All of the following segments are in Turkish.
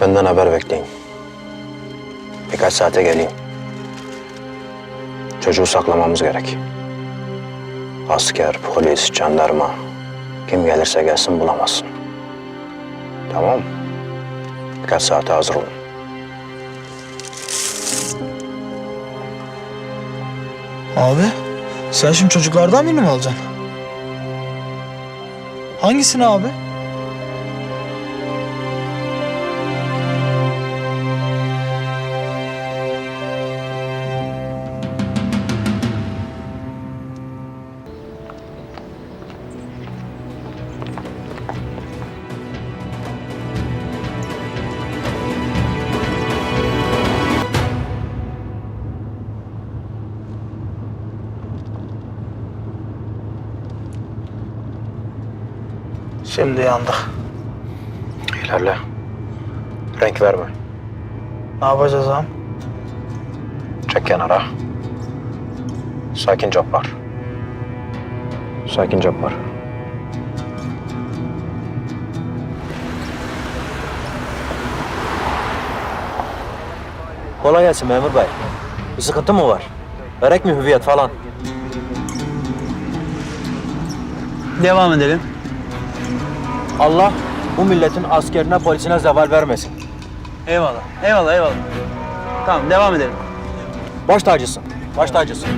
Benden haber bekleyin. Birkaç saate geleyim. Çocuğu saklamamız gerek. Asker, polis, jandarma kim gelirse gelsin bulamazsın. Tamam? Birkaç saate hazır olun. Abi sen şimdi çocuklardan birini mi alacaksın? Hangisini abi? Şimdi yandık. İlerle. Renk verme. Ne yapacağız ağam? Çek kenara. Sakin Cabbar. Sakin Cabbar. Kolay gelsin memur bey. Bir sıkıntı mı var? Verek mi hüviyet falan? Devam edelim. Allah bu milletin askerine polisine zeval vermesin. Eyvallah. Eyvallah eyvallah. Tamam devam edelim. Baş tacısın. Baş tacısın.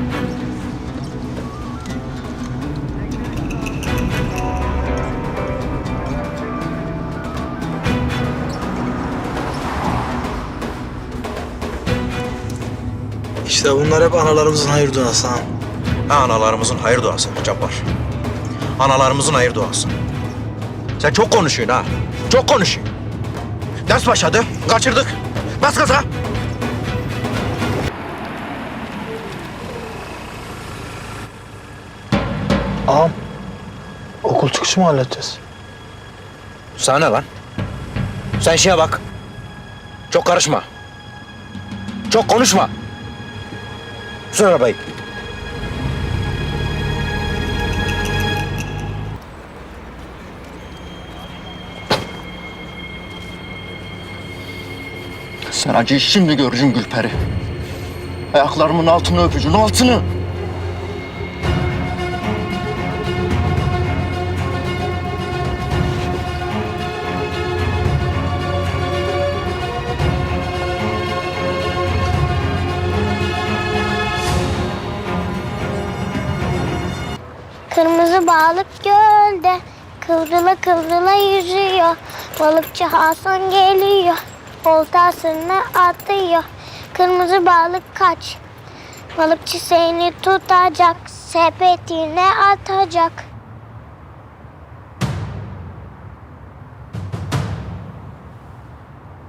İşte bunlar hep analarımızın hayır duası ağam. Ha, analarımızın hayır duası Cabbar. Analarımızın hayır duası. Sen çok konuşuyorsun ha. Çok konuşuyorsun. Ders başladı. Kaçırdık. Bas gaza. Ağam okul çıkışı mı halledeceğiz? Sana ne lan? Sen işine bak. Çok karışma. Çok konuşma. Sür arabayı. Sen acıyı şimdi göreceksin Gülperi. Ayaklarımın altını öpeceksin, altını. Kırmızı balık gölde kıvrıla kıvrıla yüzüyor. Balıkçı Hasan geliyor. Oltasını atıyor. Kırmızı balık kaç. Balıkçı seni tutacak. Sepetine atacak.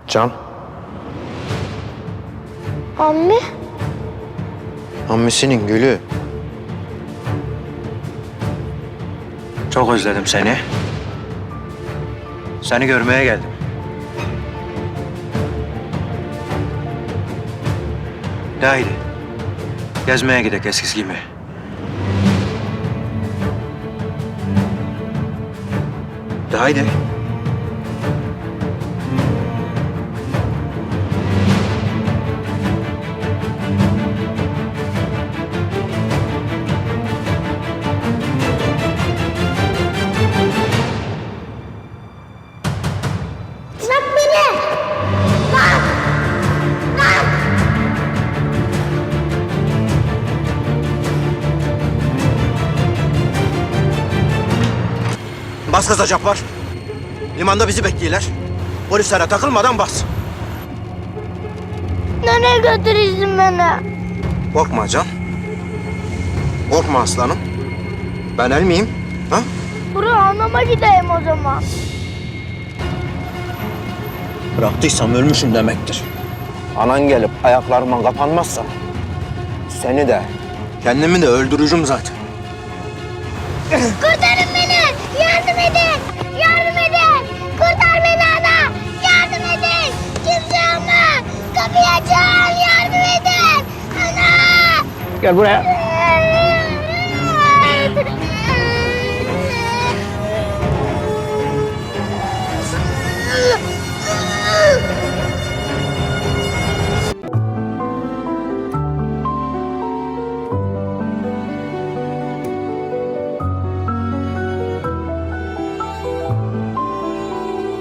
Can. Ammi Ammisinin gülü. Çok özledim seni. Seni görmeye geldim. De haydi. Gezmeye gidek eskisi gibi. De haydi. Cabbar. Limanda bizi bekliyorlar. Polislere takılmadan bas. Nereye götürüyorsun beni? Korkma Can. Korkma aslanım. Ben el miyim? Ha? Buraya anama gideyim o zaman. Bıraktıysam ölmüşüm demektir. Anan gelip ayaklarıma kapanmazsa seni de kendimi de öldürürüm zaten. Kurtarın beni! Yardım edin! Yardım edin! Kurtar beni ana! Yardım edin! Kimse ama! Kapıyı açın! Yardım edin! Ana! Gel buraya.